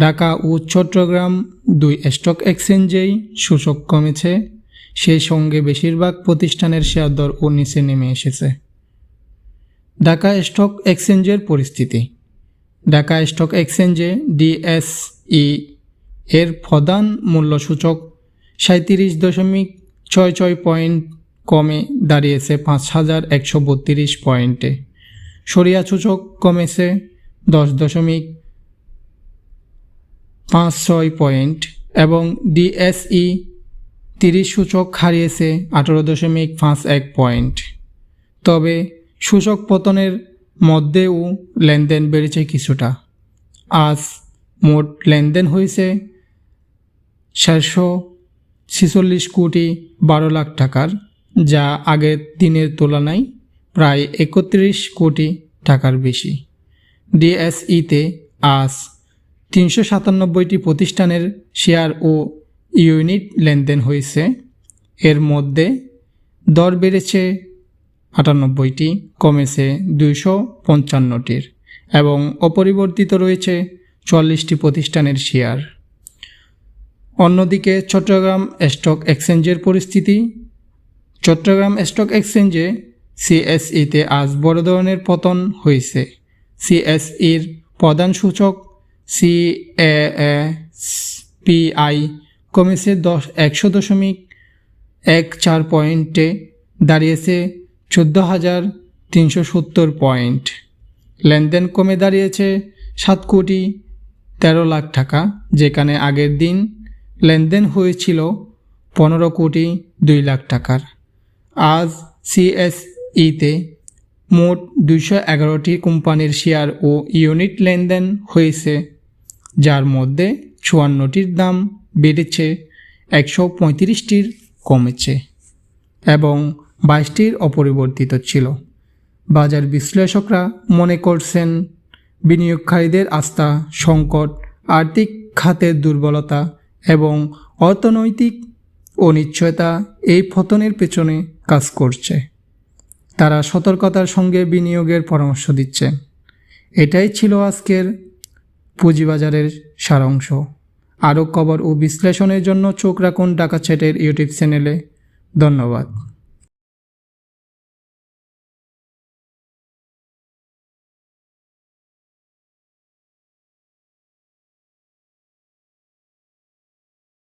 ঢাকা ও চট্টগ্রাম দুই স্টক এক্সচেঞ্জেই সূচক কমেছে। সেই সঙ্গে বেশিরভাগ প্রতিষ্ঠানের শেয়ার দর ও নিচে নেমে এসেছে। ঢাকা স্টক এক্সচেঞ্জের পরিস্থিতি। ঢাকা স্টক এক্সচেঞ্জে ডিএসই এর প্রধান মূল্যসূচক সাঁত্রিশ দশমিক ছয় ছয় পয়েন্ট কমে দাঁড়িয়েছে পাঁচ হাজার একশো বত্রিশ পয়েন্টে। সরিয়া সূচক কমেছে দশ দশমিক পাঁচ ছয় পয়েন্ট এবং ডিএসই তিরিশ সূচক হারিয়েছে আঠারো দশমিক পাঁচ এক পয়েন্ট। তবে সূচক পতনের মধ্যেও লেনদেন বেড়েছে কিছুটা। আজ মোট লেনদেন হয়েছে চারশো ছেচল্লিশ কোটি বারো লাখ টাকার, যা আগের দিনের তুলনায় প্রায় একত্রিশ কোটি টাকার বেশি। ডিএসইতে আজ তিনশো সাতানব্বইটি প্রতিষ্ঠানের শেয়ার ও ইউনিট লেনদেন হয়েছে। এর মধ্যে দর বেড়েছে আটানব্বইটি, কমেছে দুইশো পঞ্চান্নটির এবং অপরিবর্তিত রয়েছে চল্লিশটি প্রতিষ্ঠানের শেয়ার। অন্যদিকে চট্টগ্রাম স্টক এক্সচেঞ্জের পরিস্থিতি। চট্টগ্রাম স্টক এক্সচেঞ্জে সিএসইতে আজ বড় ধরনের পতন হয়েছে। সিএসইর প্রধান সূচক সি পিআই কমেছে দশ, একশো দশমিক এক চার পয়েন্টে, দাঁড়িয়েছে চোদ্দ হাজার তিনশো সত্তর পয়েন্ট। লেনদেন কমে দাঁড়িয়েছে সাত কোটি তেরো লাখ টাকা, যেখানে আগের দিন লেনদেন হয়েছিল পনেরো কোটি দুই লাখ টাকার। আজ সিএসইতে মোট দুইশো এগারোটি কোম্পানির শেয়ার ও ইউনিট লেনদেন হয়েছে যার মধ্যে চুয়ান্নটির দাম বেড়েছে, একশো পঁয়ত্রিশটির কমেছে এবং বাইশটির অপরিবর্তিত ছিল। বাজার বিশ্লেষকরা মনে করছেন, বিনিয়োগকারীদের আস্থা, সংকট, আর্থিক খাতের দুর্বলতা এবং অর্থনৈতিক অনিশ্চয়তা এই পতনের পেছনে কাজ করছে। তারা সতর্কতার সঙ্গে বিনিয়োগের পরামর্শ দিচ্ছে এটাই ছিল আজকের পুঁজিবাজারের সারাংশ। আরও কবর ও বিশ্লেষণের জন্য চোখ রাখুন ডাকা চ্যাটের ইউটিউব চ্যানেলে। ধন্যবাদ।